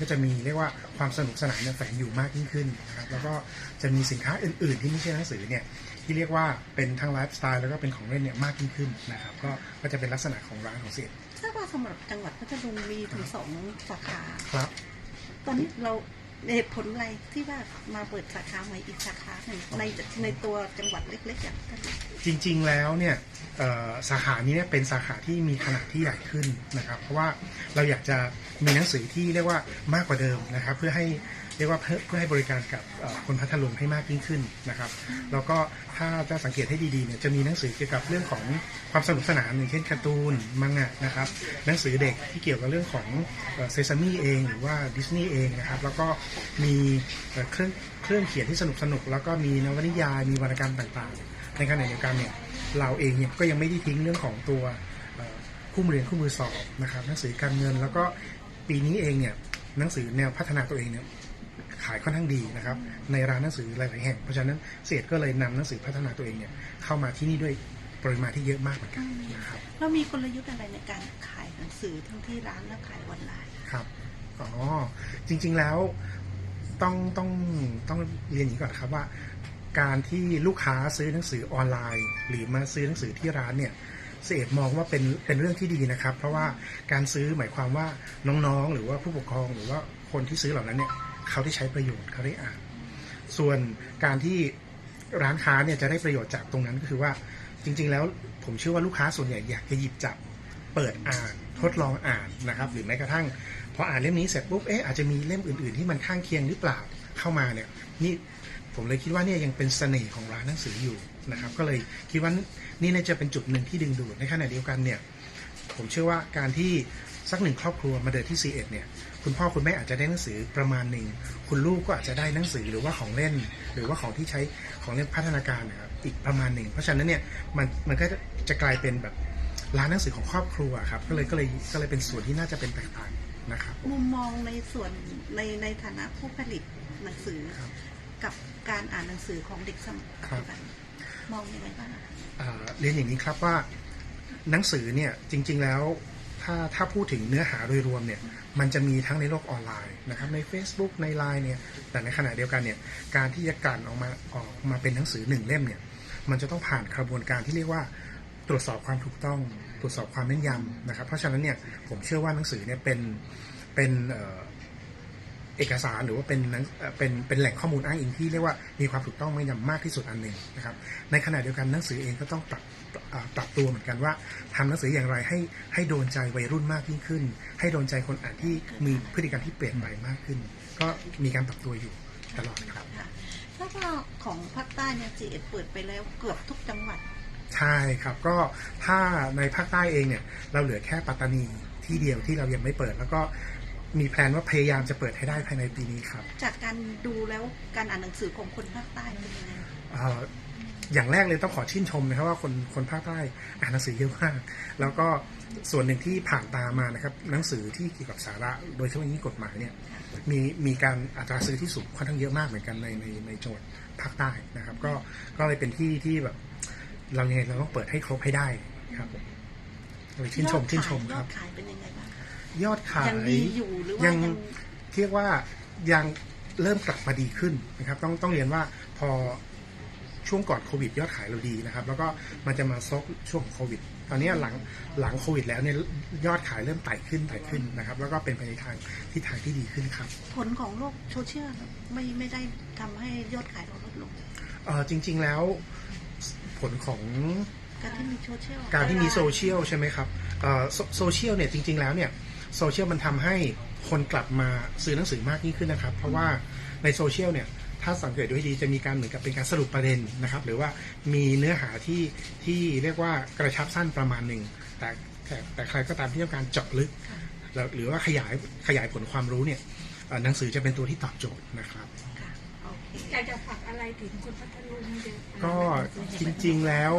ก็จะมีเรียกว่าความสนุกสนานเนี่ยแฝงอยู่มากยิ่งขึ้นนะครับแล้วก็จะมีสินค้าอื่น ๆ ที่ไม่ใช่หนังสือเนี่ยที่เรียกว่าเป็นทั้งไลฟ์สไตล์แล้วก็เป็นของเล่นเนี่ยมากยิ่งขึ้นนะครับก็ก็จะเป็นลักษณะของร้านของเสียทราบว่าสำหรับจังหวัดพัทลุงมีถึงสองสาขาครับ ตอนนี้เรา เหตุผลอะไรที่ว่ามาเปิดสาขาใหม่อีกสาขาหนึ่งในในตัวจังหวัดเล็กๆอย่างพัทลุงจริงๆแล้วเนี่ยสาขานี้เนี่ยเป็นสาขาที่มีขนาดที่ใหญ่ขึ้นนะครับ เพราะว่าเราอยากจะมีหนังสือที่เรียกว่ามากกว่าเดิมนะครับ เพื่อให้ เรียกว่าเพื่อให้บริการกับคนพัทลุงให้มากยิ่งขึ้นนะครับแล้วก็ถ้าจะสังเกตให้ดีๆเนี่ยจะมีหนังสือเกี่ยวกับเรื่องของความสนุกสนานอย่างเช่นการ์ตูนมังงะนะครับหนังสือเด็กที่เกี่ยวกับเรื่องของเซซามีเองหรือว่าดิสนีย์เองนะครับแล้วก็มีเครื่องเครื่องเขียนที่สนุกสนุกแล้วก็มีนวนิยายมีวรรณกรรมต่างๆ ในขณะเดียวกันเนี่ยเราเองเนี่ยก็ยังไม่ได้ทิ้งเรื่องของตัวคู่มือเรียนคู่มือสอบนะครับหนังสือการเงินแล้วก็ปีนี้เองเนี่ยหนังสือแนวพัฒนาตัวเองเนี่ยายค่อนข้างดีนะครับ ในร้านหนังสือหลาย ๆ แห่ง เพราะฉะนั้นเศษก็เลยนำหนังสือพัฒนาตัวเองเนี่ยเข้ามาที่นี่ด้วยปริมาณที่เยอะมากเหมือนกันนะครับเรามีกลยุทธ์อะไรในการขายหนังสือทั้งที่ร้านและขายออนไลน์ครับอ๋อจริง ๆ แล้วต้องต้องต้องเรียนอย่างนี้ก่อนครับว่า การที่ลูกค้าซื้อหนังสือออนไลน์ หรือมาซื้อหนังสือที่ร้านเนี่ยเสดมองว่าเป็นเป็นเรื่องที่ดีนะครับ เพราะว่าการซื้อหมายความว่าน้องๆ หรือว่าผู้ปกครองหรือว่าคนที่ซื้อเหล่านั้นเนี่ย เขาได้ใช้ประโยชน์เขาได้อ่าน ส่วนการที่ร้านค้าเนี่ยจะได้ประโยชน์จากตรงนั้นก็คือว่าจริง ๆ แล้วผมเชื่อว่าลูกค้าส่วนใหญ่อยากจะหยิบจับเปิดอ่านทดลองอ่านนะครับหรือแม้กระทั่งพออ่านเล่มนี้เสร็จปุ๊บเอ๊ะอาจจะมีเล่มอื่นๆ ที่มันข้างเคียงหรือเปล่าเข้ามาเนี่ยนี่ผมเลยคิดว่าเนี่ยยังเป็นเสน่ห์ของร้านหนังสืออยู่นะครับ ก็เลยคิดว่านี่น่าจะเป็นจุดหนึ่งที่ดึงดูดในขณะเดียวกันเนี่ยผมเชื่อว่าการที่ สักหนึ่งครอบครัวมาเดินที่ซีเอ็ดเนี่ยคุณพ่อคุณแม่อาจจะได้หนังสือประมาณหนึ่งคุณลูกก็อาจจะได้หนังสือหรือว่าของเล่น หรือว่าของที่ใช้ของเล่นพัฒนาการนะครับอีกประมาณหนึ่งเพราะฉะนั้นเนี่ยมันมันก็จะกลายเป็นแบบร้านหนังสือของครอบครัวครับก็เลยก็เลยก็เลยเป็นส่วนที่น่าจะเป็นแตกต่างนะครับมุมมองในส่วนในในฐานะผู้ผลิตหนังสือครับกับการอ่านหนังสือของเด็กสมัยปัจจุบันมองยังไงบ้างอะเอ่อเรียนอย่างนี้ครับว่าหนังสือเนี่ยจริง ๆแล้ว ถ้าถ้าพูดถึงเนื้อหาโดยรวมเนี่ยมันจะมีทั้งในโลกออนไลน์นะครับใน Facebook ใน l ล n e เนี่ยแต่ในขณะเดียวกันเนี่ยการที่จะกลั่นออกมาออกมาเป็นหนังสือหนึ่งเล่มเนี่ยมันจะต้องผ่านกระบวนการที่เรียกว่าตรวจสอบความถูกต้องตรวจสอบความแม่นยำนะครับ เพราะฉะนั้นเนี่ยผมเชื่อว่าหนังสือเนี่ยเป็นเป็น เอ่อเอกสารหรือว่าเป็นหนังเอ่อเป็นเป็นแหล่งข้อมูลอ้างอิงที่เรียกว่ามีความถูกต้องไม่ยำมากที่สุดอันหนึ่งนะครับ ในขณะเดียวกันหนังสือเองก็ต้องปรับอ่าปรับตัวเหมือนกันว่าทำหนังสืออย่างไรให้ให้โดนใจวัยรุ่นมากยิ่งขึ้น ให้โดนใจคนอ่านที่มีพฤติกรรมที่เปลี่ยนไปมากขึ้น ก็มีการปรับตัวอยู่ตลอดครับค่ะถ้าว่าของภาคใต้เนี่ยจีเอ็ดเปิดไปแล้วเกือบทุกจังหวัด ใช่ครับก็ถ้าในภาคใต้เองเนี่ยเราเหลือแค่ปัตตานีที่เดียวที่เรายังไม่เปิด แล้วก็ มีแพลนว่าพยายามจะเปิดให้ได้ภายในปีนี้ครับ จากการดูแล้วการอ่านหนังสือของคนภาคใต้เป็นยังไงเอ่ออย่างแรกเลยต้องขอชื่นชมนะครับว่าคนคนภาคใต้อ่านหนังสือเยอะมาก แล้วก็ส่วนหนึ่งที่ผ่านตามมานะครับ หนังสือที่เกี่ยวกับสาระโดยเฉพาะอย่างยิ่งกฎหมายเนี่ยมีมีการอัตราซื้อที่สูงค่อนข้างเยอะมากเหมือนกันในในในจังหวัดภาคใต้นะครับ ก็ก็เลยเป็นที่ที่แบบ เรายังไงเราต้องเปิดให้ครบให้ได้ครับผมเลยชื่นชมยอดขายชื่นชมยคอรับดขายเป็นยังไงบ้างคะ ยอดขายยังดีอยู่หรือว่ายังเรียกว่ายังเริ่มกลับมาดีขึ้นนะครับ ต้องต้องเรียนว่าพอช่วงก่อนโควิด ยอดขายเราดีนะครับ แล้วก็มันจะมาซกช่วงของโควิด ตอนนี้หลังหลังโควิด แล้วเนี่ยยอดขายเริ่มไต่ขึ้นไต่ขึ้นนะครับ แล้วก็เป็นไปในทางที่ทางที่ดีขึ้นครับ ผลของโลกโซเชียลไม่ไม่ได้ทำให้ยอดขายเราลดลงเออจริง ๆแล้วผลของการที่มีโซเชียลการที่มีโซเชียลใช่ไหมครับเอ่อโซโซเชียลเนี่ยจริง ๆแล้วเนี่ย โซเชียลมันทำให้คนกลับมาซื้อหนังสือมากยิ่งขึ้นนะครับ เพราะว่าในโซเชียลเนี่ยถ้าสังเกตดูให้ดีจะมีการเหมือนกับเป็นการสรุปประเด็นนะครับ หรือว่ามีเนื้อหาที่ที่เรียกว่ากระชับสั้นประมาณหนึ่งแต่แต่แต่ใครก็ตามที่ต้องการเจาะลึกแล้วหรือว่าขยายขยายผลความรู้เนี่ยเอ่อหนังสือจะเป็นตัวที่ตอบโจทย์นะครับค่ะโอเคอยากจะฝากอะไรถึงคนพัทลุงเยอะก็จริงๆแล้ว